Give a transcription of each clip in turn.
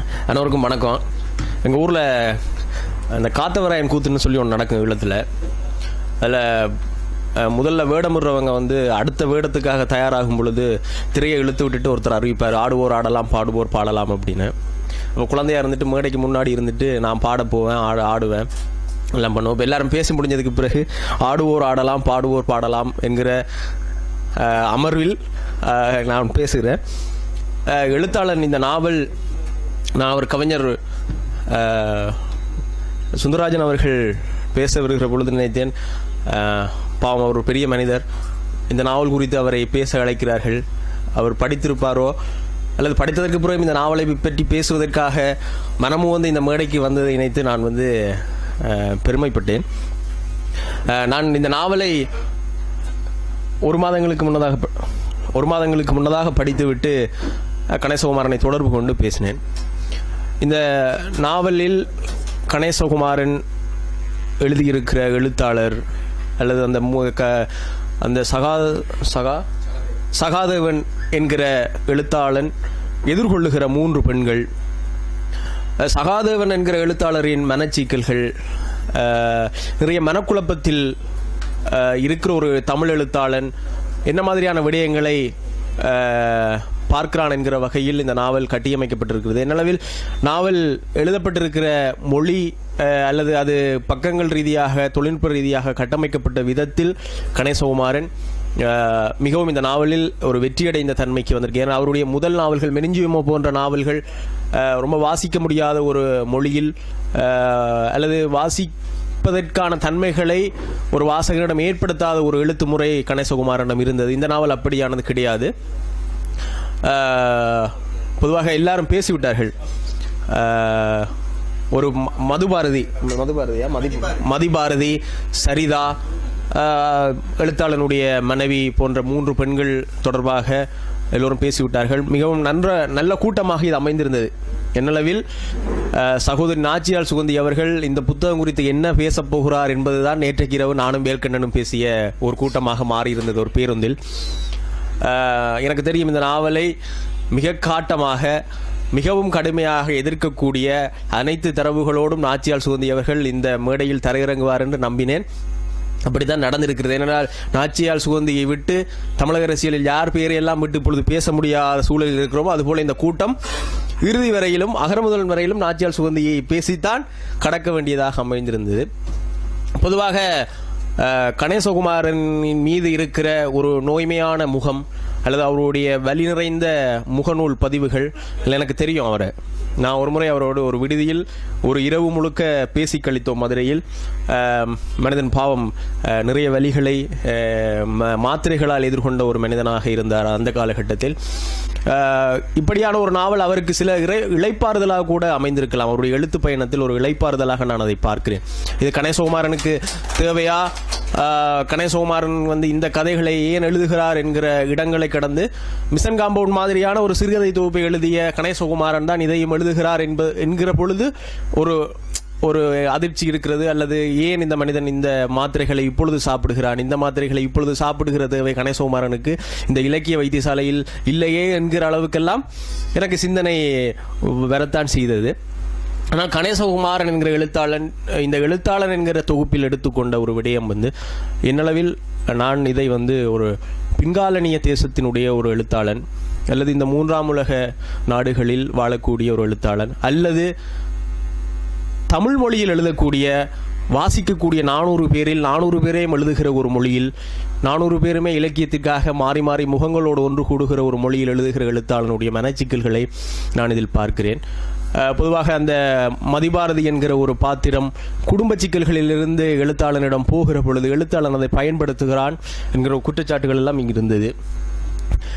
அனைவருக்கும் வணக்கம். எங்கள் ஊரில் அந்த காத்தவராயன் கூத்துன்னு சொல்லி ஒன்று நடக்கும் இல்லத்தில் அதில் முதல்ல வேடமுறவங்க வந்து அடுத்த வேடத்துக்காக தயாராகும் பொழுது திரையை இழுத்து விட்டுட்டு ஒருத்தர் அறிவிப்பார் ஆடுவோர் ஆடலாம் பாடுவோர் பாடலாம் அப்படின்னு. இப்போ குழந்தையா இருந்துட்டு மேடைக்கு முன்னாடி இருந்துட்டு நான் பாட போவேன் ஆடு ஆடுவேன். எல்லாம் பண்ணுவோம். இப்போ எல்லாரும் பேசி முடிஞ்சதுக்கு பிறகு ஆடுவோர் ஆடலாம் பாடுவோர் பாடலாம் என்கிற அமர்வில் நான் பேசுகிறேன் எழுத்தாளன் இந்த நாவல் நான் ஒரு கவிஞர் சுந்தரராஜன் அவர்கள் பேச வருகிற பொழுது நினைத்தேன். பாவம் அவர் ஒரு பெரிய மனிதர். இந்த நாவல் குறித்து அவரை பேச அழைக்கிறார்கள். அவர் படித்திருப்பாரோ அல்லது படித்ததற்கு பிறகு இந்த நாவலை பற்றி பேசுவதற்காக மனமும் வந்து இந்த மேடைக்கு வந்ததை நினைத்து நான் வந்து பெருமைப்பட்டேன். நான் இந்த நாவலை ஒரு மாதங்களுக்கு முன்னதாக ஒரு மாதங்களுக்கு முன்னதாக படித்துவிட்டு கணேசகுமாரனை தொடர்பு கொண்டு பேசினேன். இந்த நாவலில் கணேசகுமாரன் எழுதியிருக்கிற எழுத்தாளர் அல்லது அந்த மு- க- அந்த சகா சகா சகாதேவன் என்கிற எழுத்தாளன் எதிர்கொள்ளுகிற மூன்று பெண்கள். சகாதேவன் என்கிற எழுத்தாளரின் மனச்சிக்கல்கள் நிறைய மனக்குழப்பத்தில் இருக்கிற ஒரு தமிழ் எழுத்தாளன். என்ன மாதிரியான விடயங்களை பார்க்கிறான் என்கிற வகையில் இந்த நாவல் கட்டியமைக்கப்பட்டிருக்கிறது. என்னளவில் நாவல் எழுதப்பட்டிருக்கிற மொழி அல்லது அது பக்கங்கள் ரீதியாக தொழில்நுட்ப ரீதியாக கட்டமைக்கப்பட்ட விதத்தில் கணேசகுமாரன் மிகவும் இந்த நாவலில் ஒரு வெற்றியடைந்த தன்மைக்கு வந்திருக்கு ஏன்னா அவருடைய முதல் நாவல்கள் மெனிஞ்சுவிமோ போன்ற நாவல்கள் ரொம்ப வாசிக்க முடியாத ஒரு மொழியில் அல்லது அல்லது வாசிப்பதற்கான தன்மைகளை ஒரு வாசகரிடம் ஏற்படுத்தாத ஒரு எழுத்து முறை கணேசகுமாரிடம் இருந்தது. இந்த நாவல் அப்படியானது கிடையாது. பொதுவாக எல்லாரும் பேசிவிட்டார்கள். ஒரு மதுபாரதி. மதுபாரதியா? மதி மதிபாரதி சரிதா எழுத்தாளனுடைய மனைவி போன்ற மூன்று பெண்கள் தொடர்பாக எல்லோரும் பேசிவிட்டார்கள். மிகவும் நன்ற நல்ல கூட்டமாக இது அமைந்திருந்தது. என்னளவில் சகோதரி நாச்சியால் சுகந்தி அவர்கள் இந்த புத்தகம் குறித்து என்ன பேசப் போகிறார் என்பதுதான் நேற்றைக்கு இரவு நானும் வேல்கண்ணனும் பேசிய ஒரு கூட்டமாக மாறியிருந்தது ஒரு பேருந்தில். எனக்கு தெரியும் இந்த நாவலை மிக காட்டமாக மிகவும் கடுமையாக எதிர்க்கக்கூடிய அனைத்து தரவுகளோடும் நாச்சியால் சுகந்தி அவர்கள் இந்த மேடையில் தரையிறங்குவார் என்று நம்பினேன். அப்படிதான் நடந்திருக்கிறது. ஏனென்றால் நாச்சியால் சுகந்தியை விட்டு தமிழக அரசியலில் யார் பெயரையெல்லாம் விட்டு இப்பொழுது பேச முடியாத சூழலில் இருக்கிறோமோ அதுபோல இந்த கூட்டம் இறுதி வரையிலும் அகரமுதல் வரையிலும் நாச்சியால் சுகந்தியை பேசித்தான் கடக்க வேண்டியதாக அமைந்திருந்தது. பொதுவாக கணேசகுமாரனின் மீது இருக்கிற ஒரு நோய்மையான முகம் அல்லது அவருடைய வலி நிறைந்த முகநூல் பதிவுகள் இல்லை எனக்கு தெரியும் அவரை. நான் ஒரு முறை அவரோடு ஒரு விடுதியில் ஒரு இரவு முழுக்க பேசி கழித்தோம் மதுரையில். மனிதன் பாவம் நிறைய வலிகளை மாத்திரைகளால் எதிர்கொண்ட ஒரு மனிதனாக இருந்தார் அந்த காலகட்டத்தில். இப்படியான ஒரு நாவல் அவருக்கு சில இறை இழைப்பாறுதலாக கூட அமைந்திருக்கலாம். அவருடைய எழுத்து பயணத்தில் ஒரு இளைப்பாறுதலாக நான் அதை பார்க்கிறேன். இது கணேசகுமாரனுக்கு தேவையா? கணேசகுமாரன் வந்து இந்த கதைகளை ஏன் எழுதுகிறார் என்கிற இடங்களை கடந்து மிஷன் காம்பவுண்ட் மாதிரியான ஒரு சிறுகதை தொகுப்பை எழுதிய கணேசகுமாரன் தான் இதையும் எழுதுகிறார் என்ப என்கிற பொழுது ஒரு ஒரு அதிர்ச்சி இருக்கிறது அல்லது ஏன் இந்த மனிதன் இந்த மாத்திரைகளை இப்பொழுது சாப்பிடுகிறான்? இந்த மாத்திரைகளை இப்பொழுது சாப்பிடுகிற தேவை கணேசகுமாரனுக்கு? இந்த இலக்கிய வைத்தியசாலையில் இல்லையே என்கிற அளவுக்கெல்லாம் எனக்கு சிந்தனை வரத்தான் செய்தது. ஆனால் கணேசகுமாரன் என்கிற எழுத்தாளன் இந்த எழுத்தாளன் என்கிற தொகுப்பில் எடுத்துக்கொண்ட ஒரு விடயம் வந்து என்னளவில் நான் இதை வந்து ஒரு பின்காலனிய தேசத்தினுடைய ஒரு எழுத்தாளன் அல்லது இந்த மூன்றாம் உலக நாடுகளில் வாழக்கூடிய ஒரு எழுத்தாளன் அல்லது தமிழ் மொழியில் எழுதக்கூடிய வாசிக்கக்கூடிய நானூறு பேரில் நானூறு பேரையும் எழுதுகிற ஒரு மொழியில் நானூறு பேருமே இலக்கியத்திற்காக மாறி மாறி முகங்களோடு ஒன்று கூடுகிற ஒரு மொழியில் எழுதுகிற எழுத்தாளனுடைய மனச்சிக்கல்களை நான் இதில் பார்க்கிறேன். பொதுவாக அந்த மதிபாரதி என்கிற ஒரு பாத்திரம் குடும்ப சிக்கல்களிலிருந்து எழுத்தாளனிடம் போகிற பொழுது எழுத்தாளன் அதை பயன்படுத்துகிறான் என்கிற குற்றச்சாட்டுகள் எல்லாம் இங்கு இருந்தது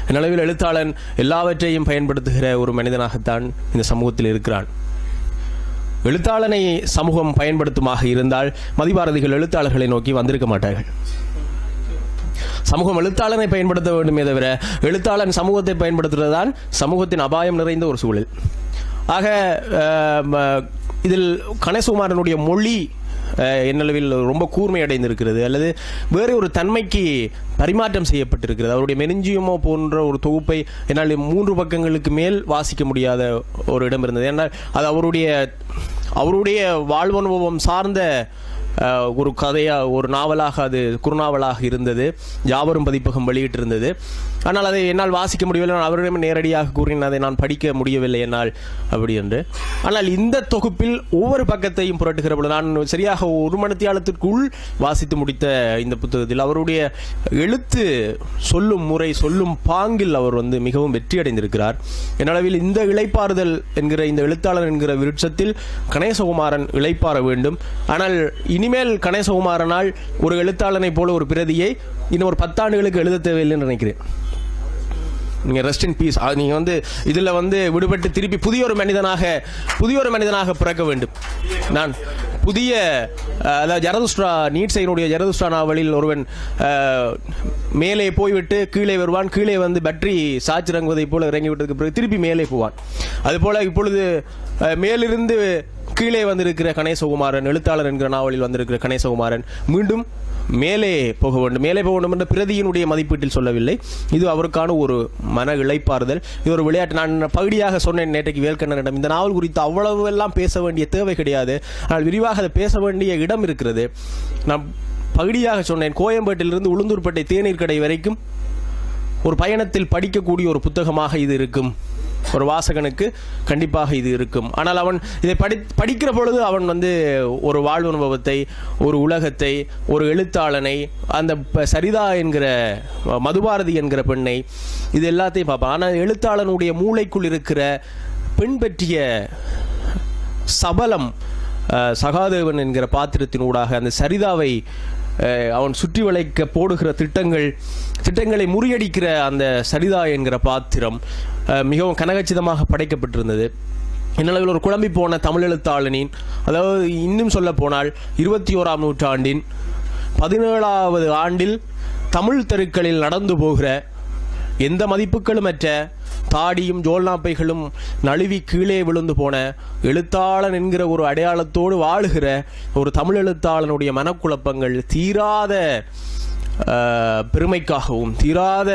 நிலவில் எழுத்தாளன் எல்லாவற்றையும் பயன்படுத்துகிற ஒரு மனிதனாகத்தான் இந்த சமூகத்தில் இருக்கிறான். எழுத்தாளனை சமூகம் பயன்படுத்துமாக இருந்தால் மதிபாரதிகள் எழுத்தாளர்களை நோக்கி வந்திருக்க மாட்டார்கள். சமூகம் எழுத்தாளனை பயன்படுத்த வேண்டுமே தவிர எழுத்தாளன் சமூகத்தை பயன்படுத்துவதுதான் சமூகத்தின் அபாயம் நிறைந்த ஒரு சூழல். ஆக இதில் கணேசகுமாரனுடைய மொழி என்னளவில் ரொம்ப கூர்மை அடைந்திருக்கிறது அல்லது வேறு ஒரு தன்மைக்கு பரிமாற்றம் செய்யப்பட்டிருக்கிறது. அவருடைய மெனிஞ்சியமோ போன்ற ஒரு தொகுப்பை என்னால் மூன்று பக்கங்களுக்கு மேல் வாசிக்க முடியாத ஒரு இடம் இருந்தது. ஏன்னால் அது அவருடைய அவருடைய வாழ்வனுபவம் சார்ந்த ஒரு கதையாக ஒரு நாவலாக அது குறுநாவலாக இருந்தது. யாவரும் பதிப்பகம் வெளியிட்டிருந்தது. ஆனால் அதை என்னால் வாசிக்க முடியவில்லை. நான் அவரிடம் நேரடியாக கூறினேன் அதை நான் படிக்க முடியவில்லை என்னால் அப்படி என்று. ஆனால் இந்த தொகுப்பில் ஒவ்வொரு பக்கத்தையும் புரட்டுகிற பொழுது நான் சரியாக ஒரு மணித்தியாலத்திற்குள் வாசித்து முடித்த இந்த புத்தகத்தில் அவருடைய எழுத்து சொல்லும் முறை சொல்லும் பாங்கில் அவர் வந்து மிகவும் வெற்றி அடைந்திருக்கிறார் என்னளவில் இந்த இளைப்பாறுதல் என்கிற இந்த எழுத்தாளர் என்கிற விருட்சத்தில் கணேசகுமாரன் இழைப்பாற வேண்டும். ஆனால் இனிமேல் கணேசகுமாரனால் ஒரு எழுத்தாளனைப் போல ஒரு பிரதியை இன்னும் ஒரு பத்தாண்டுகளுக்கு எழுத தேவையில்லைன்னு நினைக்கிறேன். நீங்கள் ரெஸ்ட் இன் பீஸ் நீங்கள் வந்து இதில் வந்து விடுபட்டு திருப்பி புதிய ஒரு மனிதனாக புதிய ஒரு மனிதனாக பிறக்க வேண்டும். நான் புதிய அதாவது அதாவது ஜரதுஷ்டா நீட்ஸையினுடைய ஜரதுஷ்டா நாவலில் ஒருவன் மேலே போய்விட்டு கீழே வருவான். கீழே வந்து பற்றி இறங்குவதை போல இறங்கி விட்டதுக்கு பிறகு திருப்பி மேலே போவான். அதுபோல் இப்பொழுது மேலிருந்து கீழே வந்திருக்கிற கணேசகுமாரன் எழுத்தாளர் என்கிற நாவலில் வந்திருக்கிற கணேசகுமாரன் மீண்டும் மேலே போக வேண்டும். மேலே போக வேண்டும் என்ற பிரதியினுடைய மதிப்பீட்டில் சொல்லவில்லை. இது அவருக்கான ஒரு மன இழைப்பாறுதல். இது ஒரு விளையாட்டு. நான் பகுதியாக சொன்னேன் நேற்றைக்கு வேல்கண்ணனிடம். இந்த நாவல் குறித்து அவ்வளவு எல்லாம் பேச வேண்டிய தேவை கிடையாது. ஆனால் விரிவாக அதை பேச வேண்டிய இடம் இருக்கிறது. நான் பகுதியாக சொன்னேன். கோயம்பேட்டிலிருந்து உளுந்தூர்பேட்டை தேநீர் கடை வரைக்கும் ஒரு பயணத்தில் படிக்கக்கூடிய ஒரு புத்தகமாக இது இருக்கும். ஒரு வாசகனுக்கு கண்டிப்பாக இது இருக்கும். ஆனால் அவன் இதை படி படிக்கிற பொழுது அவன் வந்து ஒரு வாழ்வு அனுபவத்தை ஒரு உலகத்தை ஒரு எழுத்தாளனை அந்த சரிதா என்கிற மதுபாரதி என்கிற பெண்ணை இது எல்லாத்தையும் பார்ப்பான். ஆனால் எழுத்தாளனுடைய மூளைக்குள் இருக்கிற பெண் பற்றிய சபலம் சகாதேவன் என்கிற பாத்திரத்தினூடாக அந்த சரிதாவை அவன் சுற்றி வளைக்க போடுகிற திட்டங்கள் திட்டங்களை முறியடிக்கிற அந்த சரிதா என்கிற பாத்திரம் மிகவும் கனகச்சிதமாக படைக்கப்பட்டிருந்தது. இந்நிலையில் ஒரு குழம்பி போன தமிழ் எழுத்தாளனின் அதாவது இன்னும் சொல்ல போனால் இருபத்தி ஓராம் நூற்றாண்டின் பதினேழாவது ஆண்டில் தமிழ் தெருக்களில் நடந்து போகிற எந்த மதிப்புகளுமற்ற தாடியும் ஜோல்நாப்பைகளும் நழுவி கீழே விழுந்து போன எழுத்தாளன் என்கிற ஒரு அடையாளத்தோடு வாழுகிற ஒரு தமிழ் எழுத்தாளனுடைய மனக்குழப்பங்கள் தீராத பெருமைக்காகவும் தீராத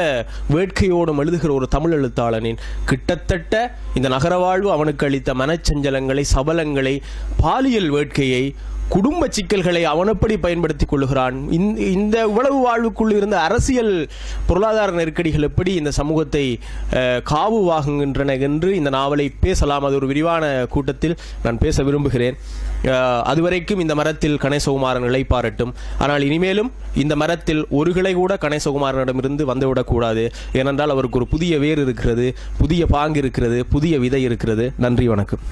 வேட்கையோடும் எழுதுகிற ஒரு தமிழ் எழுத்தாளனின் கிட்டத்தட்ட இந்த நகர வாழ்வு அவனுக்கு அளித்த மனச்சஞ்சலங்களை சபலங்களை பாலியல் வேட்கையை குடும்ப சிக்கல்களை அவன் எப்படி பயன்படுத்திக் கொள்கிறான் இந்த இந்த உளவு வாழ்வுக்குள் இருந்த அரசியல் பொருளாதார நெருக்கடிகள் எப்படி இந்த சமூகத்தை காவு வாங்குகின்றன என்று இந்த நாவலை பேசலாம். அது ஒரு விரிவான கூட்டத்தில் நான் பேச விரும்புகிறேன். அதுவரைக்கும் இந்த மரத்தில் கணேசகுமாரன் இழைப்பாரட்டும். ஆனால் இனிமேலும் இந்த மரத்தில் ஒரு கிளை கூட கணேசகுமாரனிடமிருந்து வந்துவிடக்கூடாது. ஏனென்றால் அவருக்கு ஒரு புதிய வேர் இருக்கிறது புதிய பாங்கு இருக்கிறது புதிய விதை இருக்கிறது. நன்றி வணக்கம்.